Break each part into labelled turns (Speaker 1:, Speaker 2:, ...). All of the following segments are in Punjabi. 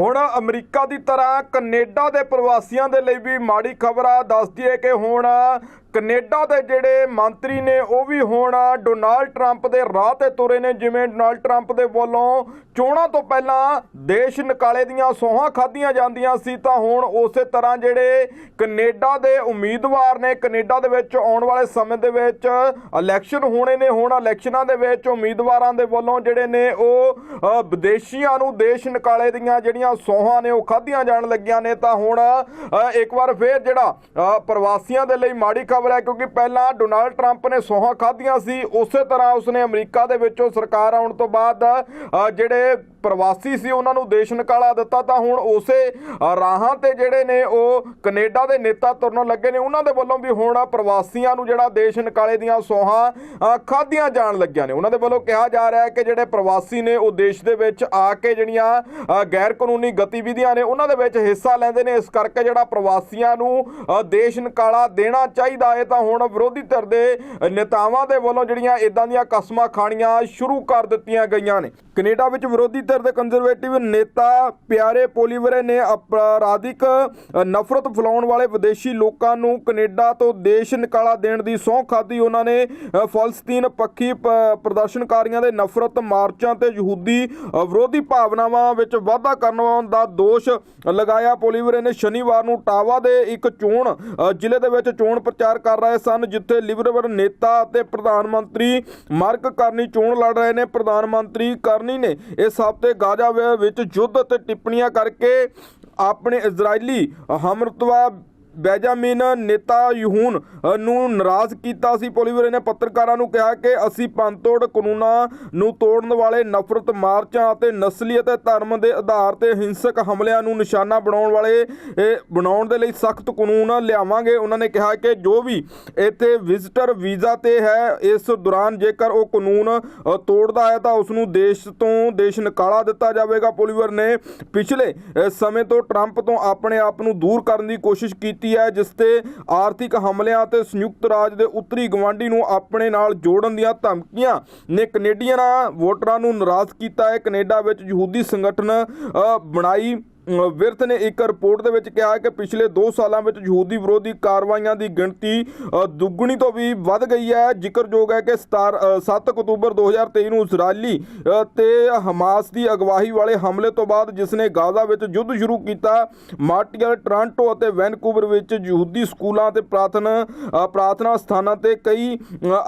Speaker 1: ਹੁਣ ਅਮਰੀਕਾ ਦੀ ਤਰ੍ਹਾਂ ਕੈਨੇਡਾ ਦੇ ਪ੍ਰਵਾਸੀਆਂ ਦੇ ਲਈ ਵੀ ਮਾੜੀ ਖਬਰ ਆ। ਦੱਸਦੀ ਹੈ ਕਿ ਹੁਣ ਕੈਨੇਡਾ ਦੇ ਜਿਹੜੇ ਮੰਤਰੀ ਨੇ, ਉਹ ਵੀ ਹੁਣ ਡੋਨਾਲਡ ਟਰੰਪ ਦੇ ਰਾਹ ਤੇ ਤੁਰੇ ਨੇ, ਜਿਵੇਂ ਡੋਨਾਲਡ ਟਰੰਪ ਦੇ ਵੱਲੋਂ ਚੋਣਾਂ ਤੋਂ ਪਹਿਲਾਂ ਦੇਸ਼ ਨਿਕਾਲੇ ਦੀਆਂ ਸੋਹਾਂ ਖਾਧੀਆਂ ਜਾਂਦੀਆਂ ਸੀ, ਤਾਂ ਹੁਣ ਉਸੇ ਤਰ੍ਹਾਂ ਜਿਹੜੇ ਕੈਨੇਡਾ ਦੇ ਉਮੀਦਵਾਰ ਨੇ, ਕੈਨੇਡਾ ਦੇ ਵਿੱਚ ਆਉਣ ਵਾਲੇ ਸਮੇਂ ਦੇ ਵਿੱਚ ਇਲੈਕਸ਼ਨ ਹੋਣੇ ਨੇ, ਹੁਣ ਇਲੈਕਸ਼ਨਾਂ ਦੇ ਵਿੱਚ ਉਮੀਦਵਾਰਾਂ ਦੇ ਵੱਲੋਂ ਜਿਹੜੇ ਨੇ, ਉਹ ਵਿਦੇਸ਼ੀਆਂ ਨੂੰ ਦੇਸ਼ ਨਿਕਾਲੇ ਦੀਆਂ ਜਿਹੜੀਆਂ ਸੋਹਾਂ ਨੇ, ਉਹ ਖਾਧੀਆਂ ਜਾਣ ਲੱਗੀਆਂ ਨੇ, ਤਾਂ ਹੁਣ ਇੱਕ ਵਾਰ ਫੇਰ ਜਿਹੜਾ ਪ੍ਰਵਾਸੀਆਂ ਦੇ ਲਈ ਮਾੜੀ ਖਬਰ ਹੈ ਕਿਉਂਕਿ ਪਹਿਲਾਂ ਡੋਨਾਲਡ ਟਰੰਪ ਨੇ ਸੋਹਾਂ ਖਾਧੀਆਂ ਸੀ, ਉਸੇ ਤਰ੍ਹਾਂ ਉਸਨੇ ਅਮਰੀਕਾ ਦੇ ਵਿੱਚੋਂ ਸਰਕਾਰ ਆਉਣ ਤੋਂ ਬਾਅਦ ਜਿਹੜੇ ਪ੍ਰਵਾਸੀ ਸੀ ਉਹਨਾਂ ਨੂੰ ਦੇਸ਼ ਨਿਕਾਲਾ ਦਿੱਤਾ ਤਾਂ ਹੁਣ ਉਸੇ ਰਾਹਾਂ ਤੇ ਜਿਹੜੇ ਨੇ ਉਹ ਕੈਨੇਡਾ ਦੇ ਨੇਤਾ ਤੁਰਨ ਲੱਗੇ ਨੇ। ਉਹਨਾਂ ਦੇ ਵੱਲੋਂ ਵੀ ਹੁਣ ਪ੍ਰਵਾਸੀਆਂ ਨੂੰ ਜਿਹੜਾ ਦੇਸ਼ ਨਿਕਾਲੇ ਦੀਆਂ ਸੋਹਾਂ ਖਾਧੀਆਂ ਜਾਣ ਲੱਗੀਆਂ ਨੇ। ਉਹਨਾਂ ਦੇ ਵੱਲੋਂ ਕਿਹਾ ਜਾ ਰਿਹਾ ਹੈ ਕਿ ਜਿਹੜੇ ਪ੍ਰਵਾਸੀ ਨੇ ਉਹ ਦੇਸ਼ ਦੇ ਵਿੱਚ ਆ ਕੇ ਜਿਹੜੀਆਂ ਗੈਰ ਕਾਨੂੰਨੀ ਗਤੀਵਿਧੀਆਂ ਨੇ, ਉਹਨਾਂ ਦੇ ਵਿੱਚ ਹਿੱਸਾ ਲੈਂਦੇ ਨੇ। ਇਸ ਕਰਕੇ ਜਿਹੜਾ ਪ੍ਰਵਾਸੀਆਂ ਨੂੰ ਦੇਸ਼ ਨਿਕਾਲਾ ਦੇਣਾ ਚਾਹੀਦਾ ਹੈ ਤਾਂ ਹੁਣ ਵਿਰੋਧੀ ਧਿਰ ਦੇ ਨੇਤਾਵਾਂ ਦੇ ਵੱਲੋਂ ਜਿਹੜੀਆਂ ਇਦਾਂ ਦੀਆਂ ਕਸਮਾਂ ਖਾਣੀਆਂ ਸ਼ੁਰੂ ਕਰ ਦਿੱਤੀਆਂ ਗਈਆਂ ਨੇ। ਕੈਨੇਡਾ ਵਿੱਚ ਵਿਰੋਧੀ ਧਿਰ ਦੇ ਕੰਜ਼ਰਵੇਟਿਵ ਨੇਤਾ ਪਿਆਰੇ ਪੋਲੀਵਰੇ ਨੇ ਅਪਰਾਧਿਕ ਨਫ਼ਰਤ ਫੈਲਾਉਣ ਵਾਲੇ ਵਿਦੇਸ਼ੀ ਲੋਕਾਂ ਨੂੰ ਕੈਨੇਡਾ ਤੋਂ ਦੇਸ਼ ਨਿਕਾਲਾ ਦੇਣ ਦੀ ਸਹੁੰ ਖਾਧੀ। ਉਹਨਾਂ ਨੇ ਫਲਸਤੀਨ ਪੱਖੀ ਪ੍ਰਦਰਸ਼ਨਕਾਰੀਆਂ ਦੇ ਨਫ਼ਰਤ ਮਾਰਚਾਂ ਤੇ ਯਹੂਦੀ ਵਿਰੋਧੀ ਭਾਵਨਾਵਾਂ ਵਿੱਚ ਵਾਧਾ ਕਰਨ ਦਾ ਦੋਸ਼ ਲਗਾਇਆ। ਪੋਲੀਵਰੇ ਨੇ ਸ਼ਨੀਵਾਰ ਨੂੰ ਟਾਵਾ ਦੇ ਇੱਕ ਚੋਣ ਜ਼ਿਲ੍ਹੇ ਦੇ ਵਿੱਚ ਚੋਣ ਪ੍ਰਚਾਰ ਕਰ ਰਹੇ ਸਨ, ਜਿੱਥੇ ਲਿਬਰਲ ਨੇਤਾ ਅਤੇ ਪ੍ਰਧਾਨ ਮੰਤਰੀ ਮਾਰਕ ਕਰਨੀ ਚੋਣ ਲੜ ਰਹੇ ਨੇ। ਪ੍ਰਧਾਨ ਮੰਤਰੀ ਕਰਨੀ ਨੇ ਇਸ ਹਫ਼ਤੇ ਗਾਜ਼ਾ ਵਿੱਚ ਯੁੱਧ ਅਤੇ ਟਿੱਪਣੀਆਂ ਕਰਕੇ ਆਪਣੇ ਇਜ਼ਰਾਈਲੀ ਹਮਰਤਵਾ ਬੈਜਾਮਿਨ ਨੇਤਾ ਯਹੂਨ ਨੂੰ ਨਾਰਾਜ਼ ਕੀਤਾ ਸੀ। ਪੋਲੀਵਰੇ ਨੇ ਪੱਤਰਕਾਰਾਂ ਨੂੰ ਕਿਹਾ ਕਿ ਅਸੀਂ ਪੰਤੋੜ ਕਾਨੂੰਨਾਂ ਨੂੰ ਤੋੜਨ ਵਾਲੇ ਨਫ਼ਰਤ ਮਾਰਚਾਂ ਅਤੇ ਨਸਲੀ ਅਤੇ ਧਰਮ ਦੇ ਆਧਾਰ ਤੇ ਹਿੰਸਕ ਹਮਲਿਆਂ ਨੂੰ ਨਿਸ਼ਾਨਾ ਬਣਾਉਣ ਵਾਲੇ ਬਣਾਉਣ ਦੇ ਲਈ ਸਖਤ ਕਾਨੂੰਨ ਲਿਆਵਾਂਗੇ। ਉਹਨਾਂ ਨੇ ਕਿਹਾ ਕਿ ਜੋ ਵੀ ਇੱਥੇ ਵਿਜ਼ਟਰ ਵੀਜ਼ਾ ਤੇ ਹੈ, ਇਸ ਦੌਰਾਨ ਜੇਕਰ ਉਹ ਕਾਨੂੰਨ ਤੋੜਦਾ ਹੈ ਤਾਂ ਉਸ ਨੂੰ ਦੇਸ਼ ਤੋਂ ਦੇਸ਼ ਨਿਕਾਲਾ ਦਿੱਤਾ ਜਾਵੇਗਾ। ਪੋਲੀਵਰ ਨੇ ਪਿਛਲੇ ਸਮੇਂ ਤੋਂ ਟਰੰਪ ਤੋਂ ਆਪਣੇ ਆਪ ਨੂੰ ਦੂਰ ਕਰਨ ਦੀ ਕੋਸ਼ਿਸ਼ ਕੀਤੀ ਹੈ ਜਿਸ ਤੇ ਆਰਥਿਕ ਹਮਲਿਆਂ ਅਤੇ ਸੰਯੁਕਤ ਰਾਜ ਦੇ ਉੱਤਰੀ ਗਵਾਂਢੀ ਨੂੰ ਆਪਣੇ ਨਾਲ ਜੋੜਨ ਦੀਆਂ ਧਮਕੀਆਂ ਨੇ ਕੈਨੇਡੀਅਨ ਵੋਟਰਾਂ ਨੂੰ ਨਾਰਾਜ਼ ਕੀਤਾ ਹੈ। ਕੈਨੇਡਾ ਵਿੱਚ ਯਹੂਦੀ ਸੰਗਠਨ ਅ, ਬਣਾਈ ਵਿਰਥ ਨੇ ਇੱਕ ਰਿਪੋਰਟ ਦੇ ਵਿੱਚ ਕਿਹਾ ਕਿ ਪਿਛਲੇ 2 ਸਾਲਾਂ ਵਿੱਚ ਯਹੂਦੀ ਵਿਰੋਧੀ ਕਾਰਵਾਈਆਂ ਦੀ ਗਿਣਤੀ ਦੁੱਗਣੀ ਤੋਂ ਵੀ ਵੱਧ ਗਈ ਹੈ। ਜ਼ਿਕਰਯੋਗ ਹੈ ਕਿ 7 ਅਕਤੂਬਰ 2023 ਨੂੰ ਇਜ਼ਰਾਈਲੀ ਅ, ਤੇ ਹਮਾਸ ਦੀ ਅਗਵਾਈ ਵਾਲੇ ਹਮਲੇ ਤੋਂ ਬਾਅਦ ਜਿਸ ਨੇ ਗਾਜ਼ਾ ਵਿੱਚ ਯੁੱਧ ਸ਼ੁਰੂ ਕੀਤਾ ਮਾਰਟੀਅਲ ਟ੍ਰਾਂਟੋ ਅਤੇ ਵੈਨਕੂਵਰ ਵਿੱਚ ਯਹੂਦੀ ਸਕੂਲਾਂ ਤੇ ਪ੍ਰਾਰਥਨਾ ਪ੍ਰਾਰਥਨਾ ਸਥਾਨਾਂ ਤੇ ਕਈ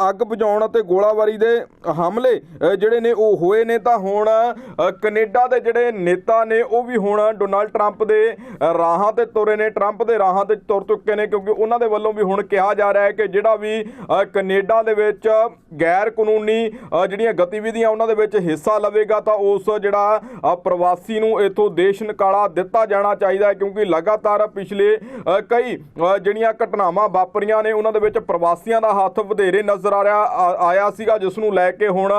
Speaker 1: ਅੱਗ ਬੁਝਾਉਣ ਅਤੇ ਗੋਲਾਬਾਰੀ ਦੇ ਹਮਲੇ ਜਿਹੜੇ ਨੇ ਉਹ ਹੋਏ ਨੇ ਤਾਂ ਹੁਣ ਅ, ਕੈਨੇਡਾ ਦੇ ਜਿਹੜੇ ਨੇਤਾ ਨੇ ਉਹ ਵੀ ਹੁਣ ਡੋਨਾਲਡ ਟਰੰਪ ਦੇ ਰਾਹਾਂ ਤੇ ਤੁਰੇ ਨੇ ਟਰੰਪ ਦੇ ਰਾਹਾਂ ਤੇ ਤੁਰ ਚੁੱਕੇ ਨੇ ਕਿਉਂਕਿ ਉਹਨਾਂ ਦੇ ਵੱਲੋਂ ਵੀ ਹੁਣ ਕਿਹਾ ਜਾ ਰਿਹਾ ਹੈ ਕਿ ਜਿਹੜਾ ਵੀ ਅ, ਕੈਨੇਡਾ ਦੇ ਵਿੱਚ ਗੈਰ ਕਾਨੂੰਨੀ ਜਿਹੜੀਆਂ ਗਤੀਵਿਧੀਆਂ ਉਹਨਾਂ ਦੇ ਵਿੱਚ ਹਿੱਸਾ ਲਵੇਗਾ ਤਾਂ ਉਸ ਜਿਹੜਾ ਪ੍ਰਵਾਸੀ ਨੂੰ ਇਥੋਂ ਦੇਸ਼ ਨਿਕਾਲਾ ਦਿੱਤਾ ਜਾਣਾ ਚਾਹੀਦਾ ਹੈ ਕਿਉਂਕਿ ਲਗਾਤਾਰ ਪਿਛਲੇ ਕਈ ਜਿਹੜੀਆਂ ਘਟਨਾਵਾਂ ਵਾਪਰੀਆਂ ਨੇ ਉਹਨਾਂ ਦੇ ਵਿੱਚ ਪ੍ਰਵਾਸੀਆਂ ਦਾ ਹੱਥ ਵਧੇਰੇ ਨਜ਼ਰ ਆ ਰਿਹਾ ਆਇਆ ਸੀਗਾ ਜਿਸ ਨੂੰ ਲੈ ਕੇ ਹੁਣ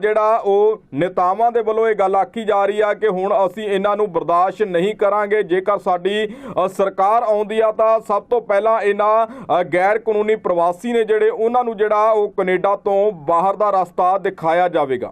Speaker 1: ਜਿਹੜਾ ਉਹ ਨੇਤਾਵਾਂ ਦੇ ਵੱਲੋਂ ਇਹ ਗੱਲ ਆਖੀ ਜਾ ਰਹੀ ਆ ਕਿ ਹੁਣ ਅਸੀਂ ਇਹਨਾਂ ਨੂੰ ਬਰਦਾਸ਼ਤ ਨਹੀਂ ਕਰਾਂਗੇ। ਜੇਕਰ ਸਾਡੀ ਸਰਕਾਰ ਆਉਂਦੀ ਆ ਤਾਂ ਸਭ ਤੋਂ ਪਹਿਲਾਂ ਇਹਨਾਂ ਗੈਰ ਕਾਨੂੰਨੀ ਪ੍ਰਵਾਸੀ ਨੇ ਜਿਹੜੇ, ਉਹਨਾਂ ਨੂੰ ਜਿਹੜਾ ਉਹ ਕੈਨੇਡਾ ਤੋਂ ਬਾਹਰ ਦਾ ਰਸਤਾ ਦਿਖਾਇਆ ਜਾਵੇਗਾ।